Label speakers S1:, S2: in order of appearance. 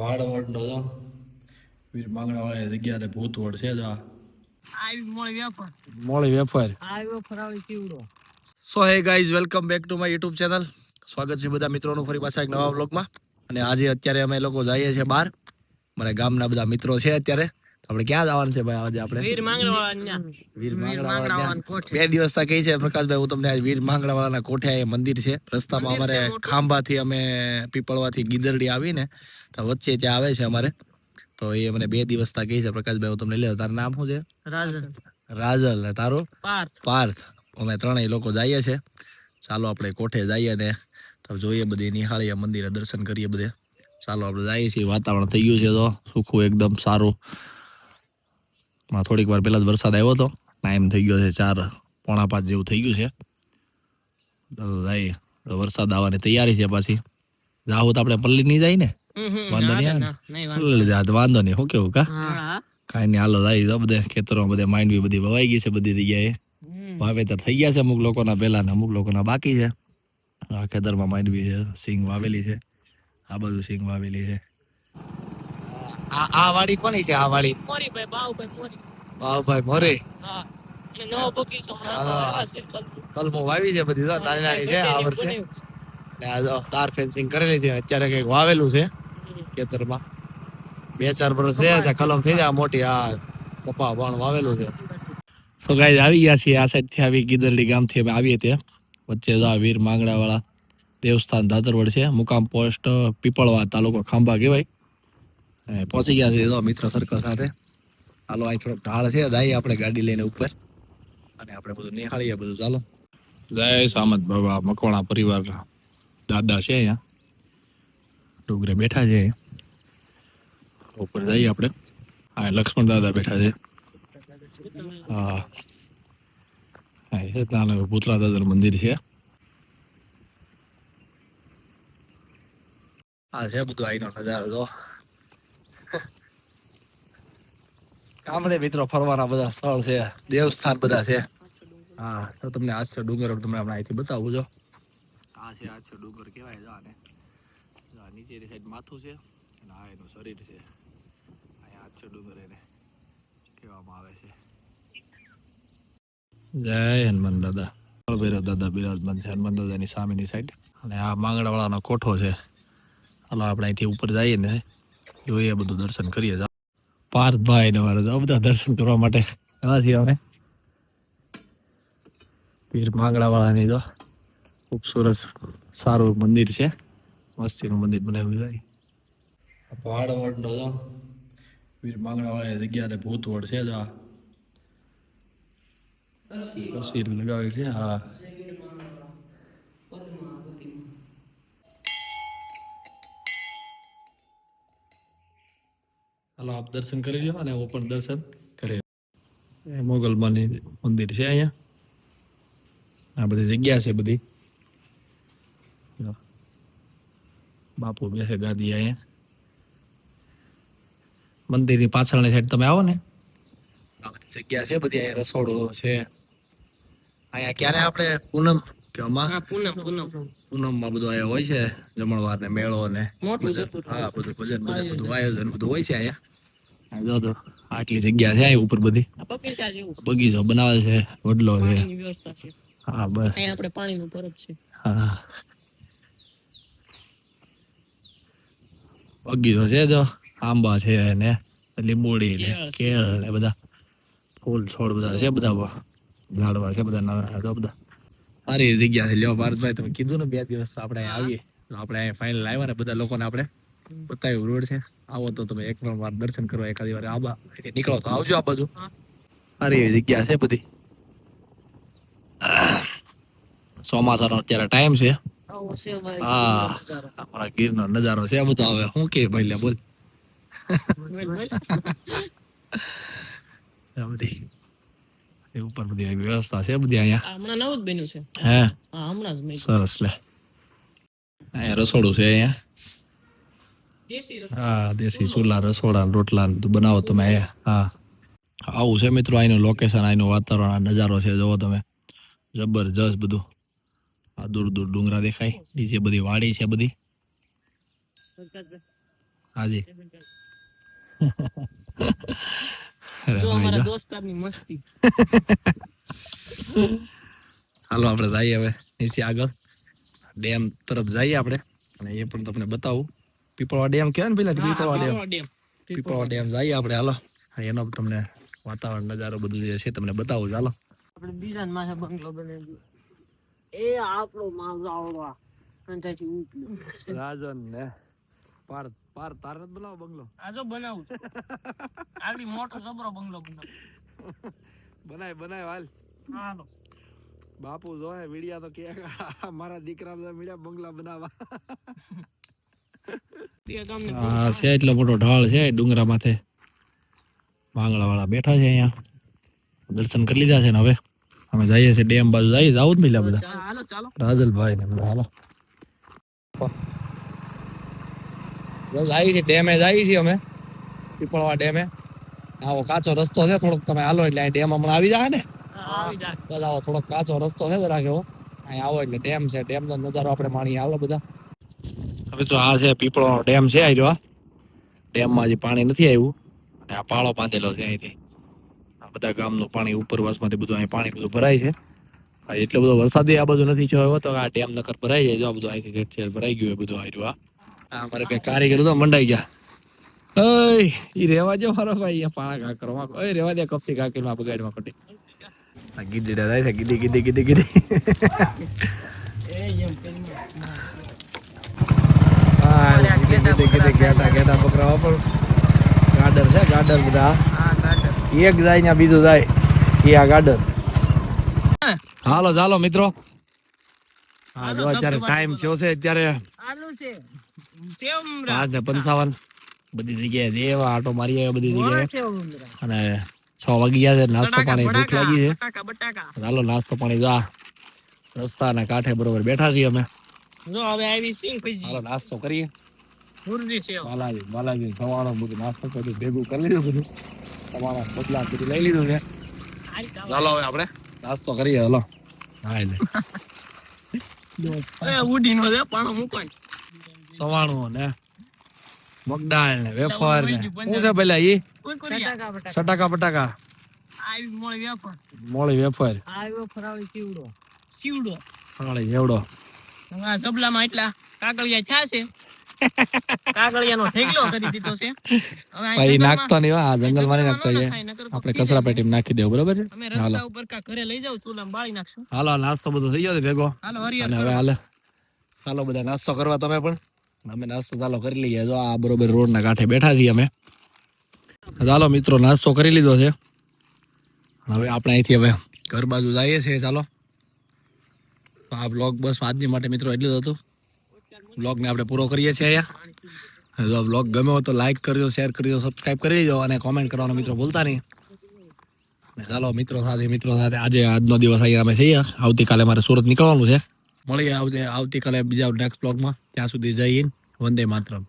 S1: વાડવડ નો તો. વીર માંગણા વાળી જગ્યાએ ભૂતવડ છે જો
S2: મોળી wafer.
S1: So hey guys welcome back to my YouTube channel સ્વાગત છે બધા મિત્રોનું ફરી પાછા એક નવા વ્લોગમાં અને આજે અત્યારે અમે લોકો જઈએ છીએ બહાર. મારા ગામના બધા મિત્રો છે અત્યારે. આપણે ક્યાં જવાનું છે ભાઈ આજે આપણે?
S2: વીર કોઠે.
S1: બે દિવસથી કહી છે પ્રકાશભાઈ? હું તમને આજ વીર માંગણાવાળાના કોઠે એ મંદિર છે. રસ્તામાં અમારે ખાંભાથી અમે પીપળવાથી ગીદરડી આવીને તો વચ્ચે ત્યાં આવે છે અમારે. તો એ મને બે દિવસ તા કહી છે પ્રકાશભાઈ હું તમને લે તારું નામ શું છે?
S2: રાજલ.
S1: રાજલ. ને તારું?
S2: પાર્થ.
S1: પાર્થ. અમે ત્રણેય લોકો જઈએ છે. ચાલો આપણે કોઠે જઈએ ને તો જોઈએ બધી નિહાળીએ મંદિરે દર્શન કરીએ બધે. ચાલો આપણે જઈએ છીએ. વાતાવરણ થઈ ગયું છે તો સુખું એકદમ સારું. માં થોડીક વાર પહેલાં જ વરસાદ આવ્યો હતો. ટાઈમ થઈ ગયો છે ચાર પોણા પાંચ જેવું થઈ ગયું છે. વરસાદ આવવાની તૈયારી છે પાછી. જાવું તો આપણે પલ્લી નહીં જાય ને? વાંધો નહીં પલ્લી જાય વાંધો નહીં શું કેવું કા? કાંઈ નહીં હાલો જાય બધે ખેતરોમાં બધે બી બધી વવાઈ ગઈ છે બધી જગ્યાએ. વાવેતર થઈ ગયા છે અમુક લોકોના પહેલા ને અમુક લોકોના બાકી છે. આ ખેતરમાં માંડવી છે સિંગ વાવેલી છે. આ બધું સિંગ વાવેલી છે. આ આ વાડી કોની છે? આ વાડી?
S2: મોરી ભાઈ બાઉભાઈ મોરી.
S1: ભાઈ મોરે?
S2: હા. નવો બગીચો છે કલમ.
S1: વાવી છે બધી જો નાની નાની છે આ વર્ષે. ને આ જો તાર ફેન્સિંગ કરેલી છે અત્યારે કંઈક વાવેલું છે ખેતરમાં. બે ચાર વર્ષ થયા ત્યાં કલમ થઈ જાય મોટી આ કપા પણ વાવેલું છે. સો ગાઈઝ આવી ગયા છીએ આ સાઈડથી આવી ગીદરડી ગામથી અમે આવીએ ત્યાં વચ્ચે જો વીર માંગડા વાળા દેવસ્થાન દાદરવડ છે મુકામ પોસ્ટ પીપળવા તાલુકો ખાંભા કહેવાય. પહોંચી ગયા છે મિત્ર સર્કલ સાથે. હાલો અહીં થોડોક ઢાળ છે દાઈ આપણે ગાડી લઈને ઉપર. અને આપણે બધું નિહાળીએ બધું ચાલો. જય સામત બાબા મકવાણા પરિવાર દાદા છે અહીંયા. ડુંગરે બેઠા છે ઉપર જઈએ આપણે. હા લક્ષ્મણ દાદા બેઠા છે. હા. હા ભૂતલા દાદાનું મંદિર છે. આ છે બધું અહીંનો નજારો જો. ગામડે મિત્રો ફરવાના બધા સ્થળ છે દેવસ્થાન બધા છે. હા તો તમને આછો ડુંગર તમને હમણાં અહીંથી બતાવું જો. આ છે આછો ડુંગર કહેવાય જો આને. નીચેની સાઈડ માથું છે અને આ એનું શરીર છે. અહીંયા આછો ડુંગર એને કહેવામાં આવે છે. જય હનુમાન દાદા. ભૈરવ દાદા બિરાજમાન છે હનુમાન દાદાની સામેની સાઈડ અને આ માંગડાવાળાનો કોઠો છે. હાલો આપણે અહીંથી ઉપર જઈએ ને. જોઈએ બધું દર્શન કરીએ. પાર્થભાઈ ને મારે બધા દર્શન કરવા માટે એવા છીએ અમે. પીર માંગડાવાળાની તો ખૂબસૂરત, સારું મંદિર છે. મસ્તીનું મંદિર બનાવ્યું છે. પહાડવડનો જો વીર માંગડાવાળાની જગ્યાએ ભૂતવડ છે જો આ. તસવીર લગાવી છે, હા. ચાલો આપ દર્શન કરી લો અને હું પણ દર્શન કરી મોગલમાની મંદિર છે અહીંયા. આ બધી જગ્યા છે બધી. બાપુ બેસે ગાદી અહીંયા. મંદિરની પાછળની સાઈડ તમે આવો ને. જગ્યા છે બધી અહીંયા રસોડો છે. અહીંયા ક્યારે આપણે? પૂનમ કે
S2: પૂનમ પૂનમ.
S1: પૂનમમાં બધું અહીંયા હોય છે જમણવાર ને મેળો ને
S2: મોટું.
S1: હા બધું ભજન બધું આયોજન બધું હોય છે અહીંયા. જો તો આટલી જગ્યા છે અહીં ઉપર બધી.
S2: બગીચા
S1: બનાવે છે વડલો છે. હા બસ.
S2: અહીંયા આપણે પાણીનું પરબ છે.
S1: હા. બગીચો છે જો આંબા છે ને લીંબોડી ને
S2: કેળ
S1: ને બધા. ફૂલ છોડ બધા છે બધા ઝાડવા છે બધા નાના તો બધા. સારી જગ્યા છે. લ્યો ભારતભાઈ તમે કીધું ને બે દિવસ આપણે આવીએ. આપણે અહીંયા ફાઇનલ આવ્યા ને બધા લોકોને આપણે બતાવ્યું રોડ છે? આવો તો તમે એક વાર દર્શન કરવા એકાદી વાર આબા. નીકળો તો આવજો આ બાજુ.
S2: હા.
S1: સારી એવી જગ્યા છે બધી. ચોમાસાનો અત્યારે ટાઈમ છે. હા. આપણા ગીરનો નજારો છે. બધો હવે શું કે ભાઈ લે બોલ. બધી. ઉપર બધી વ્યવસ્થા છે બધી અહીંયા.
S2: હમણાં નવું જ બન્યું છે.
S1: હે?
S2: હમણાં જ
S1: સરસ લે. અહીંયા રસોડું છે અહીંયા. હા દેશી ચૂલા રસોડા રોટલા બનાવો તમે હા? આવું છે મિત્રો અહીંનું લોકેશન અહીંનું વાતાવરણ નજારો છે જોવો તમે. જબરજસ્ત બધું. આ દૂર દૂર ડુંગરા દેખાય નીચે બધી વાડી છે બધી. હાજી. હાલો આપણે જઈએ હવે નીચે આગળ. ડેમ તરફ જઈએ આપણે. અને એ પણ તમને બતાવું. પીપળવા ડેમ કહેવાય ને પેલા
S2: હા,
S1: પીપળવા ડેમ
S2: પીપળવા ડેમ.
S1: જઈએ આપણે હાલો. એનો તમને વાતાવરણ નજારો બધું જે છે તમને બતાવું ચાલો
S2: આપણે બીજા માથે બંગલો બનાવી એ આપણો માણસ આવડવા અને ત્યાંથી ઉપડ્યો.
S1: રાજન ને પાર પાર તાર બનાવો બંગલો?
S2: આ જો બનાવું. આગળ મોટો જબરો બંગલો બનાવું.
S1: બનાય બનાય હાલ.
S2: હાલો.
S1: બાપુ જોહે વિડિયા તો કે મારા દીકરા બધા મીડિયા બંગલા બનાવવા હા છે એટલો મોટો ઢાળ છે ડુંગરા માથે. ભાંગડા વાળા બેઠા છે અહીંયા. દર્શન કરી લીધા છે ને હવે. અમે જઈએ છીએ ડેમ બાજુ. જઈએ જાવું જ મિલ્યા બધા.
S2: હાલો
S1: રાજલભાઈ ને બધા હાલો. જાય છે ડેમે જાય છીએ અમે. પીપળવા ડેમે. આવો કાચો રસ્તો છે થોડોક તમે હાલો એટલે અહીં ડેમ હમણાં આવી જાય ને?
S2: આવી જાય.
S1: બસ આવો થોડોક કાચો રસ્તો છે જરા કેવો અહીં આવો એટલે ડેમ છે ડેમ નો નજારો આપણે માણીએ. આવો બધા. હવે તો આ છે પીપળો ડેમ છે આ રહ્યો ડેમમાં હજી પાણી નથી આવ્યું અને આ પાળો બાંધેલો છે અહીંથી. આ બધા ગામનું પાણી ઉપરવાસમાંથી બધું અહીં પાણી બધું ભરાય છે. આ એટલો બધો વરસાદ આ બધું નથી થયો તો આ ડેમ નકર ભરાઈ જાય. જો આ બધું અહીંથી ઠેઠ ભરાઈ ગયું હોય બધું આ રહ્યું આ આ અમારે બે કારીગર તો મંડાઈ ગયા. ઓય ઈ રેવા જો મારો ભાઈ અહીંયા પાણા કાકરો માં ઓય રેવા દે કપથી કાકી માં બગાડમાં ખોટી આ ગીડી જાય છે ગીડી ગીડી ગીડી ગીડી
S2: એ એમ કરીને
S1: હા ગીડી ગીડી ગીડી ઘેટા ઘેટા પકડાવા પણ ગાર્ડર છે ગાર્ડર બધા એક જાય ને બીજું જાય એ આ ગાર્ડર હાલો ચાલો મિત્રો હા જો અત્યારે ટાઈમ થયો છે અત્યારે પાંચ ને પંચાવન બધી જગ્યાએ આટો મારી આવ્યા બધી જગ્યાએ અને છ વાગી ગયા છે નાસ્તો પાણી ભૂખ લાગી છે ચાલો નાસ્તો પાણી જા રસ્તાના કાંઠે બરોબર બેઠા છીએ અમે
S2: જો હવે આવી સિંગ
S1: ચાલો
S2: પછી
S1: નાસ્તો કરીએ.
S2: હુરદી સેવ
S1: બાલાજી બાલાજી સવારનો બધું નાસ્તો બધું ભેગું કરી લીધું બધું. તમારા બદલા બધું લઈ લીધું છે. ચાલો હવે આપણે નાસ્તો કરીએ હલો. હા એટલે
S2: એ છે પાણો મૂકોય.
S1: સવાણું ને મગડાળ ને વેફર ને. શું છે પેલા ઈ? સટાકા
S2: પટાકા મોળી વેફર.
S1: મોળી વેફર.
S2: ફરાળી
S1: જેવડો
S2: જબલામાં એટલા કાકડિયા થયા છે. કાકડિયાનો ઢેગલો કરી દીધો છે. હવે આ
S1: ભાઈ
S2: જંગલમાં-
S1: નાખતો નહીં આ
S2: જંગલમાં
S1: નાખતો છે. આપણે કચરા પેટીમાં નાખી દેવું બરોબર છે?
S2: અમે રસ્તા ઉપર કા ઘરે લઈ જાવ ચૂલામાં બાળી નાખશું.
S1: હાલો નાસ્તો બધો થઈ ગયો ભેગો.
S2: હાલો હરિયર
S1: હવે હાલે. ચાલો બધા નાસ્તો કરવા તમે પણ. અમે નાસ્તો ચાલો કરી લઈએ. જો આ બરોબર રોડ ના કાંઠે બેઠા છીએ અમે. ચાલો મિત્રો નાસ્તો કરી લીધો છે. હવે આપણે અહીંથી હવે ઘર બાજુ જઈએ છીએ ચાલો. તો આ બ્લોગ બસ આજની માટે મિત્રો એટલું જ હતું. બ્લોગને આપણે પૂરો કરીએ છીએ અહીંયા. જો બ્લોગ ગમ્યો તો લાઇક કરજો શેર કરજો સબસ્ક્રાઇબ કરી લેજો અને કોમેન્ટ કરવાનો મિત્રો ભૂલતા નહીં. ચાલો મિત્રો સાથે મિત્રો સાથે આજે આજનો દિવસ અહીંયા અમે છીએ. આવતીકાલે મારે સુરત નીકળવાનું છે. મળીએ આવતી આવતીકાલે બીજા નેક્સ્ટ બ્લોગમાં ત્યાં સુધી જઈને વંદે માતરમ.